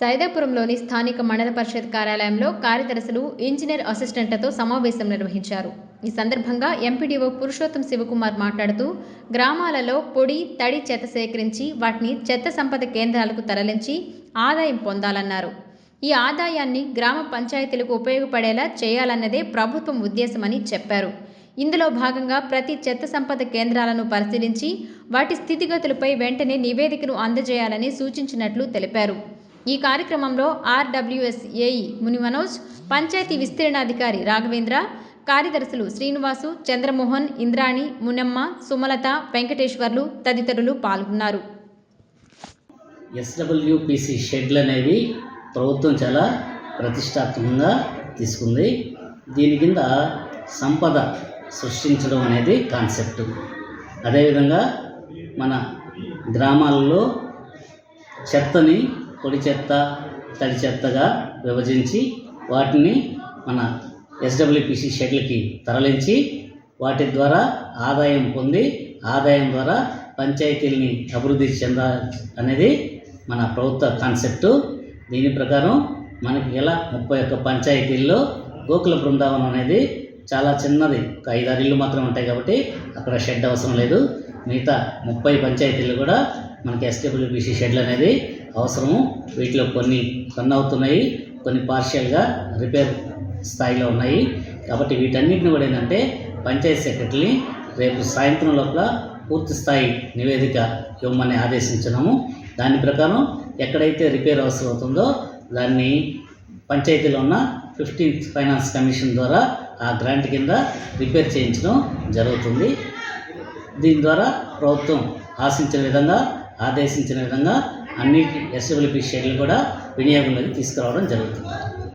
సైదాపురంలోని స్థానిక మండల పరిషత్ కార్యాలయంలో కార్యదర్శులు ఇంజనీర్ అసిస్టెంట్లతో సమావేశం నిర్వహించారు. ఈ సందర్భంగా ఎంపీడీఓ పురుషోత్తం శివకుమార్ మాట్లాడుతూ గ్రామాలలో పొడి తడి చెత్త సేకరించి వాటిని చెత్త సంపద కేంద్రాలకు తరలించి ఆదాయం పొందాలన్నారు. ఈ ఆదాయాన్ని గ్రామ పంచాయతీలకు ఉపయోగపడేలా చేయాలన్నదే ప్రభుత్వం ఉద్దేశమని చెప్పారు. ఇందులో భాగంగా ప్రతి చెత్త సంపద కేంద్రాలను పరిశీలించి వాటి స్థితిగతులపై వెంటనే నివేదికను అందజేయాలని సూచించినట్లు తెలిపారు. ఈ కార్యక్రమంలో ఆర్డబ్ల్యూఎస్ఏఈ ముని మనోజ్ పంచాయతీ విస్తీర్ణాధికారి రాఘవేంద్ర కార్యదర్శులు శ్రీనివాసు చంద్రమోహన్ ఇంద్రాణి మునమ్మ సుమలత వెంకటేశ్వర్లు తదితరులు పాల్గొన్నారు. ఎస్డబ్ల్యూపిసి షెడ్లు అనేవి ప్రభుత్వం చాలా ప్రతిష్టాత్మకంగా తీసుకుంది. దీని కింద సంపద సృష్టించడం అనేది కాన్సెప్ట్. అదేవిధంగా మన గ్రామాలలో చెత్తని పొడి చెత్త తడి చెత్తగా విభజించి వాటిని మన ఎస్డబ్ల్యూపిసి షెడ్లకి తరలించి వాటి ద్వారా ఆదాయం పొంది ఆదాయం ద్వారా పంచాయతీల్ని అభివృద్ధి చెంద అనేది మన ప్రభుత్వ కాన్సెప్టు. దీని ప్రకారం మనకి ఇలా ముప్పై ఒక్క పంచాయతీల్లో గోకుల బృందావనం అనేది చాలా చిన్నది. ఒక ఐదారు ఇళ్ళు మాత్రం ఉంటాయి కాబట్టి అక్కడ షెడ్ అవసరం లేదు. మిగతా ముప్పై పంచాయతీలు కూడా మనకి ఎస్డబ్ల్యూపీసీ షెడ్లు అనేది అవసరము. వీటిలో కొన్ని రన్ అవుతున్నాయి కొన్ని పార్షియల్గా రిపేర్ స్థాయిలో ఉన్నాయి. కాబట్టి వీటన్నిటిని కూడా ఏంటంటే పంచాయతీ సెక్రటరీని రేపు సాయంత్రం లోపల పూర్తి స్థాయి నివేదిక ఇవ్వమని ఆదేశించినాము. దాని ప్రకారం ఎక్కడైతే రిపేర్ అవసరం అవుతుందో దాన్ని పంచాయతీలో ఉన్న ఫిఫ్టీన్త్ ఫైనాన్స్ కమిషన్ ద్వారా ఆ గ్రాంట్ కింద రిపేర్ చేయించడం జరుగుతుంది. దీని ద్వారా ప్రభుత్వం ఆశించిన విధంగా ఆదేశించిన విధంగా అన్ని ఎస్డబ్ల్యూపీ షెడ్లు కూడా వినియోగంలోకి తీసుకురావడం జరుగుతుంది.